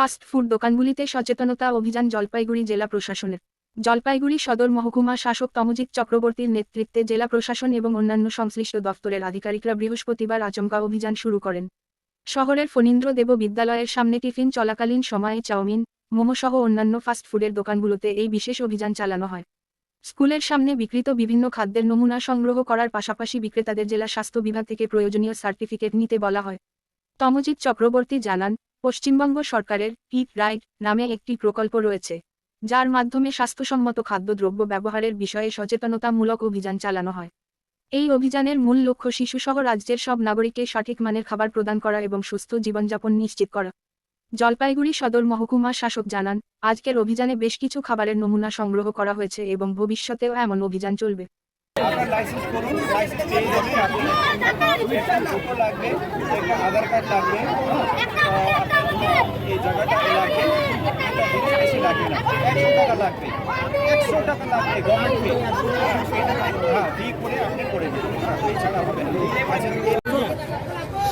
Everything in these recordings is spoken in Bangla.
ফাস্ট ফুড দোকানগুলিতে সচেতনতা অভিযান জলপাইগুড়ি জেলা প্রশাসনের। জলপাইগুড়ি সদর মহকুমা শাসক তমজিৎ চক্রবর্তীর নেতৃত্বে জেলা প্রশাসন এবং অন্যান্য সংশ্লিষ্ট দফতরের আধিকারিকরা বৃহস্পতিবার আচমকা অভিযান শুরু করেন। শহরের ফণীন্দ্র দেব বিদ্যালয়ের সামনে টিফিন চলাকালীন সময়ে চাউমিন, মোমো সহ অন্যান্য ফাস্ট ফুডের দোকানগুলোতে এই বিশেষ অভিযান চালানো হয়। স্কুলের সামনে বিকৃত বিভিন্ন খাদ্যের নমুনা সংগ্রহ করার পাশাপাশি বিক্রেতাদের জেলা স্বাস্থ্য বিভাগ থেকে প্রয়োজনীয় সার্টিফিকেট নিতে বলা হয়। তমজিৎ চক্রবর্তী জানান পশ্চিমবঙ্গ সরকারের ইট রাইট নামে একটি প্রকল্প রয়েছে, যার মাধ্যমে স্বাস্থ্যসম্মত খাদ্যদ্রব্য ব্যবহারের বিষয়ে সচেতনতামূলক অভিযান চালানো হয়। এই অভিযানের মূল লক্ষ্য শিশুসহ রাজ্যের সব নাগরিককে সঠিক মানের খাবার প্রদান করা এবং সুস্থ জীবনযাপন নিশ্চিত করা। জলপাইগুড়ি সদর মহকুমা শাসক জানান, আজকের অভিযানে বেশ কিছু খাবারের নমুনা সংগ্রহ করা হয়েছে এবং ভবিষ্যতেও এমন অভিযান চলবে। আপনার লাইসেন্স করুন লাইসেন্স আপনি আধার কার্ড লাগবে হ্যাঁ হ্যাঁ, আচ্ছা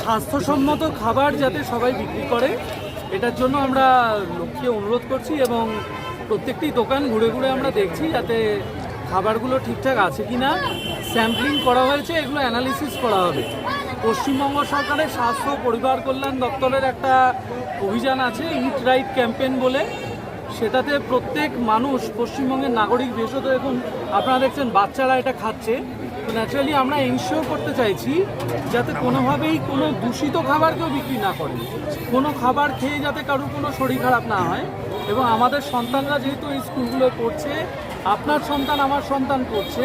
স্বাস্থ্যসম্মত খাবার যাতে সবাই বিক্রি করে এটার জন্য আমরা লোককে অনুরোধ করছি এবং প্রত্যেকটি দোকান ঘুরে ঘুরে আমরা দেখছি যাতে খাবারগুলো ঠিকঠাক আছে কি না স্যাম্পলিং করা হয়েছে এগুলো অ্যানালিসিস করা হবে। পশ্চিমবঙ্গ সরকারের স্বাস্থ্য পরিবার কল্যাণ দপ্তরের একটা অভিযান আছে ইট রাইট ক্যাম্পেন বলে। সেটাতে প্রত্যেক মানুষ, পশ্চিমবঙ্গের নাগরিক, বিশেষত এখন আপনারা দেখছেন বাচ্চারা এটা খাচ্ছে। তো ন্যাচারালি আমরা এনশিওর করতে চাইছি যাতে কোনোভাবেই কোনো দূষিত খাবার কেউ বিক্রি না করে। কোনো খাবার খেয়ে যাতে কারোর কোনো শরীর খারাপ না হয় এবং আমাদের সন্তানরা যেহেতু এই স্কুলগুলো পড়ছে আপনার সন্তান আমার সন্তান পড়ছে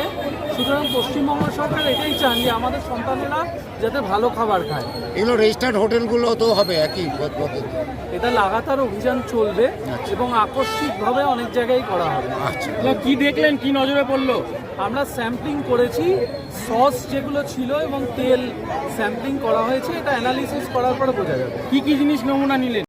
সুতরাং পশ্চিমবঙ্গ সরকার এটাই চান যে আমাদের সন্তানেরা যাতে ভালো খাবার খায়। এগুলো রেজিস্টার্ড হোটেলগুলো তো হবে একই এটা লাগাতার অভিযান চলবে এবং আকস্মিকভাবে অনেক জায়গায় করা হবে। আচ্ছা। কি দেখলেন কি নজরে পড়ল? আমরা স্যাম্পলিং করেছি সস যেগুলো ছিল এবং তেল স্যাম্পলিং করা হয়েছে, এটা অ্যানালিসিস করার পরে বোঝা যাবে। কী কী জিনিস নমুনা নিলেন?